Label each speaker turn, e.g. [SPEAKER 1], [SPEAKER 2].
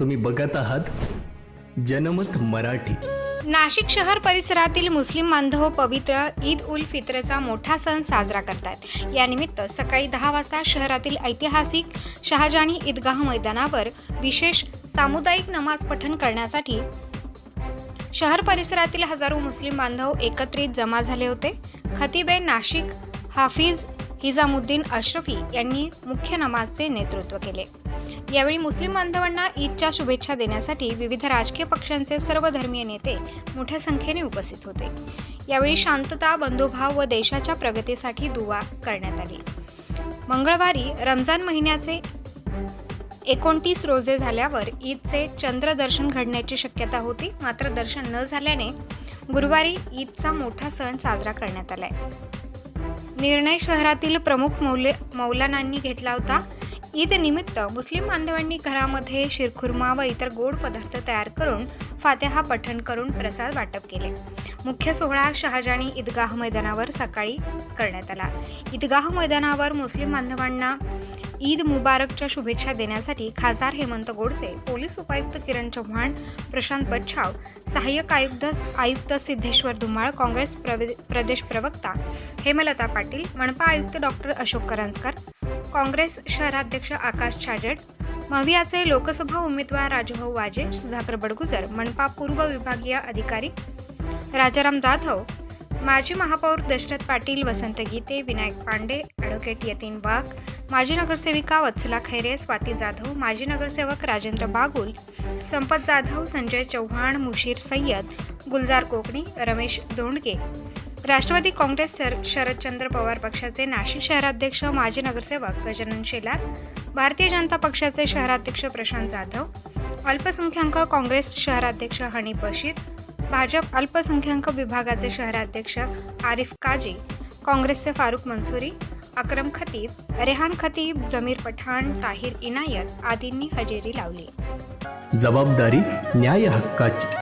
[SPEAKER 1] तुम्ही बघत आहात जनमत मराठी.
[SPEAKER 2] नाशिक शहर परिसरातील मुस्लिम बांधव पवित्र ईद उल फित्रचा मोठा सण साजरा करतात. यानिमित्त सकाळी दहा वाजता शहरातील ऐतिहासिक शहाजानी ईदगाह मैदानावर विशेष सामुदायिक नमाज पठण करण्यासाठी शहर परिसरातील हजारो मुस्लिम बांधव एकत्रित जमा झाले होते. खतीबे नाशिक हाफिज हिजामुद्दीन अशरफी यांनी मुख्य नमाजचे नेतृत्व केले. यावेळी मुस्लिम बांधवांना ईदच्या शुभेच्छा देण्यासाठी विविध राजकीय पक्षांचे सर्व धर्मीय नेते मोठ्या संख्येने उपस्थित होते. यावेळी शांतता बंधुभाव व देशाच्या प्रगतीसाठी दुवा करण्यात आली. मंगळवारी रमजान महिन्याचे एकोणतीस रोजे झाल्यावर ईदचे चंद्रदर्शन घडण्याची शक्यता होती मात्र दर्शन न झाल्याने गुरुवारी ईदचा मोठा सण साजरा करण्यात आलाय. निर्णय शहरातील प्रमुख मौले मौलानांनी घेतला होता. ईद निमित्त मुस्लिम बांधवांनी घरामध्ये शिरखुर्मा व इतर गोड पदार्थ तयार करून फातेहा पठण करून प्रसाद वाटप केले. मुख्य सोहळा शहाजानी ईदगाह मैदानावर सकाळी करण्यात आला. ईदगाह मैदानावर मुस्लिम बांधवांना ईद मुबारकच्या शुभेच्छा देण्यासाठी खासदार हेमंत गोडसे पोलीस उपायुक्त किरण चव्हाण प्रशांत बच्छाव सहाय्यक आयुक्त आयुक्त सिद्धेश्वर धुमाळ काँग्रेस प्रदेश प्रवक्ता हेमलता पाटील मनपा आयुक्त डॉक्टर अशोक करंजकर काँग्रेस शहराध्यक्ष आकाश छाजेड मवियाचे लोकसभा उमेदवार राजभाऊ वाजे सुधाकर बडगुजर मनपा पूर्व विभागीय अधिकारी राजाराम जाधव माजी महापौर दशरथ पाटील वसंत गीते विनायक पांडे ॲडव्होकेट यतीन वाघ माजी नगरसेविका वत्सला खैरे स्वाती जाधव माजी नगरसेवक राजेंद्र बागुल संपत जाधव संजय चव्हाण मुशीर सय्यद गुलजार कोकणी रमेश दोंडके राष्ट्रवादी काँग्रेस सर शरदचंद्र पवार पक्षाचे नाशिक शहराध्यक्ष माजी नगरसेवक गजानन शेलार भारतीय जनता पक्षाचे शहराध्यक्ष प्रशांत जाधव अल्पसंख्याक काँग्रेस शहराध्यक्ष हनी बशीर भाजप अल्पसंख्याक विभागाचे शहराध्यक्ष आरिफ काजी काँग्रेसचे फारुख मंसुरी अक्रम खतीब रेहान खतीब जमीर पठाण ताहिर इनायत आदींनी हजेरी लावली.
[SPEAKER 1] जबाबदारी न्याय हक्काची